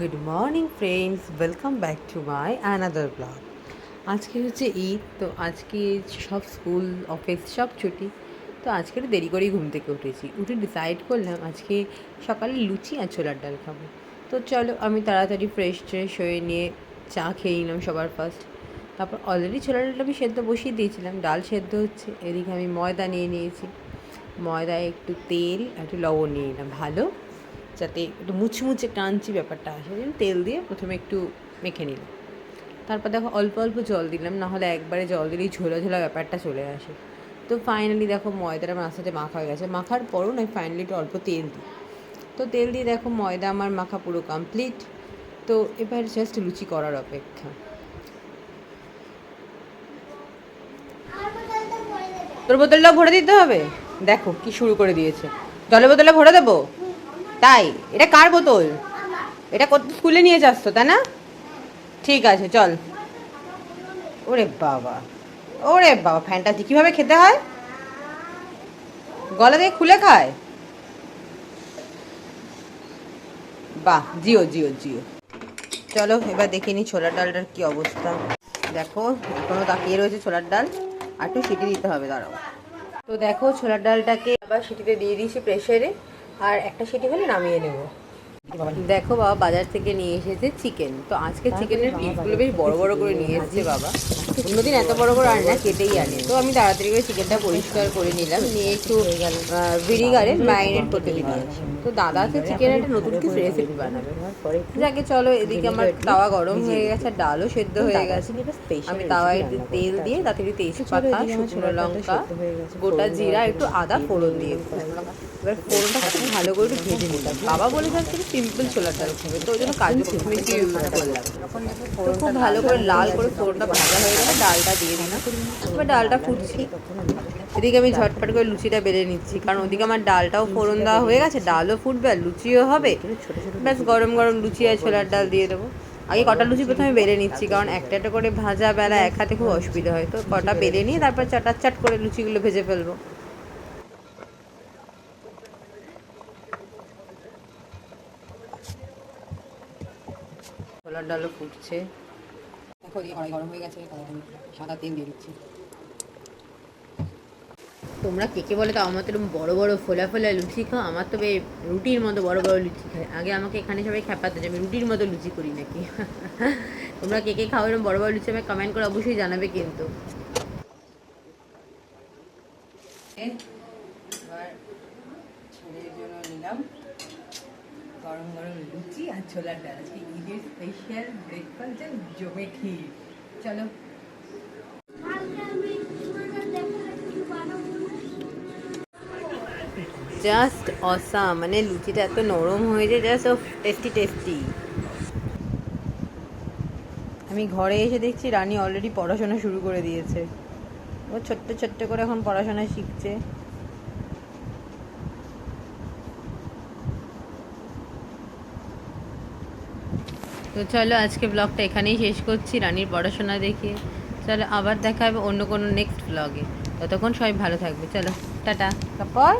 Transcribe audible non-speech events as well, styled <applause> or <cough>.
Good morning friends welcome back to my another blog আজকে হচ্ছে ঈদ, তো আজকে সব স্কুল, অফিস সব ছুটি। তো আজকে একটু দেরি করেই ঘুম থেকে উঠেছি। উঠে ডিসাইড করলাম আজকে সকালে লুচি আর ছোলার ডাল খাব। তো চলো, আমি তাড়াতাড়ি ফ্রেশ ট্রেশ হয়ে নিয়ে চা খেয়ে নিলাম সবার ফার্স্ট তারপর অলরেডি ছোলার ডালটা আমি সেদ্ধ বসিয়ে দিয়েছিলাম। ডাল সেদ্ধ হচ্ছে, এদিকে আমি ময়দা নিয়ে নিয়েছি। ময়দায় একটু তেল একটু লবণ নিয়ে নিলাম। ভালো? যাতে একটু মুচমুচে ক্রাঞ্চি ব্যাপারটা আসে যেন তেল দিয়ে প্রথমে একটু মেখে নিলাম। তারপর দেখো অল্প অল্প জল দিলাম, নাহলে একবারে জল দিলেই ঝোলা ঝোলা ব্যাপারটা চলে আসে। তো ফাইনালি দেখো ময়দাটা আমার সাথে মাখা হয়ে গেছে। মাখার পরও নয় ফাইনালি একটু অল্প তেল দিই। তো তেল দিয়ে দেখো ময়দা আমার মাখা পুরো কমপ্লিট তো এবার জাস্ট লুচি করার অপেক্ষা। তোর বোতলটাও ভরে দিতে হবে? দেখো কি শুরু করে দিয়েছে। জলের বোতলে ভরে দেবো? তাই? এটা কার বোতল? এটা কত স্কুলে নিয়ে যাস তো তাই না? ঠিক আছে, চল। ওরে বাবা। ওরে বাবা ফ্যানটাজি কীভাবে খেতে হয়? গলা দিয়ে খুলে খায়? বাহ, জিও জিও জিও। চলো, এবার দেখে নি ছোলার ডালটার কি অবস্থা। দেখো, এখনও তাকিয়ে রয়েছে ছোলার ডাল। আর একটু সিটি দিতে হবে, দাঁড়াও। তো দেখো, ছোলার ডালটাকে আবার সিটিতে দিয়ে দিয়েছি প্রেসারে। আর একটা সিটি হলে নামিয়ে নেব। দেখো বাবা বাজার থেকে নিয়ে এসেছে চিকেন তো আজকে চিকেনের পিসগুলো বেশ বড় বড় করে নিয়ে এসেছে বাবা। অন্যদিন এত বড় করে আনে না কেটেই আনে। তো আমি তাড়াতাড়ি করে চিকেনটা পরিষ্কার করে নিলাম। নিয়ে একটু ভিনিগারে ম্যারিনেট করতে দিলাম। তো দাদা তো চিকেন একটা নতুন কিছু রেসিপি বানাবে। যাকে চলো এদিকে আমার তাওয়া গরম হয়ে গেছে ডালও সেদ্ধ হয়ে গেছে। আমি তাওয়ায় তেল দিয়ে তাতে একটু তেজপাতা শুকনো লঙ্কা গোটা জিরা একটু আদা ফোড়ন দিয়ে এবার ফোড়নটা খুব ভালো করে একটু ভেজে নিলাম। বাবা বলে যাচ্ছে সিম্পল ছোলার ডাল খাবে তো ওই জন্য কাজু কিশমিশ ইউজ করলাম তো খুব ভালো করে লাল করে ফোড়নটা ভাজা হয়ে গেলে ডালটা দিয়ে দিলাম। এবার ডালটা ফুটছি। এদিকে আমি ঝটপট করে লুচিটা বেড়ে নিচ্ছি। কারণ ওদিকে আমার ডালটাও ফোড়ন দেওয়া হয়ে গেছে, ডালও ফুটবে আর লুচিও হবে। ব্যাস, গরম গরম লুচি আর ছোলার ডাল দিয়ে দেবো। আগে কটা লুচি প্রথমে বেলে নিচ্ছি, কারণ একটা একটা করে ভাজা বেলা এক হাতে খুব অসুবিধা হয়। তো কটা বেলে নিয়ে তারপর চাটার চাট করে লুচিগুলো ভেজে ফেলব। ছোলার ডালও ফুটছে। দেখো কড়াই গরম হয়ে গেছে সাদা তেল দিয়ে দিচ্ছি। তোমরা কে কে বলে তো আমার তো এরকম বড় বড় ফোলা ফোলা লুচি খাও? আমার তো বে- রুটির মতো বড় বড় লুচি খায়। আগে আমাকে এখানে সবাই খেপাতে যে আমি রুটির মতো লুচি করি নাকি? <laughs> তোমরা কে কে খাও এরকম বড় বড় লুচি আমাকে কমেন্ট করে অবশ্যই জানাবে কিন্তু। এবার জন্য নিলাম। গরম গরম লুচি আর ছোলার ডাল। আজকে ঈদের স্পেশাল ব্রেকফাস্ট জমে ক্ষীর। চলো। জাস্ট অসাম মানে লুচিটা এত নরম হয়েছে জাস্ট টেস্টি টেস্টি আমি ঘরে এসে দেখছি রানী অলরেডি পড়াশোনা শুরু করে দিয়েছে। ও ছোট্ট ছোট্ট করে এখন পড়াশোনা শিখছে। তো চলো আজকে ব্লগটা এখানেই শেষ করছি, রানীর পড়াশোনা দেখিয়ে। চলো আবার দেখা হবে অন্য কোনো নেক্সট ব্লগে ততক্ষণ সবাই ভালো থাকবে। চলো, টাটা। তারপর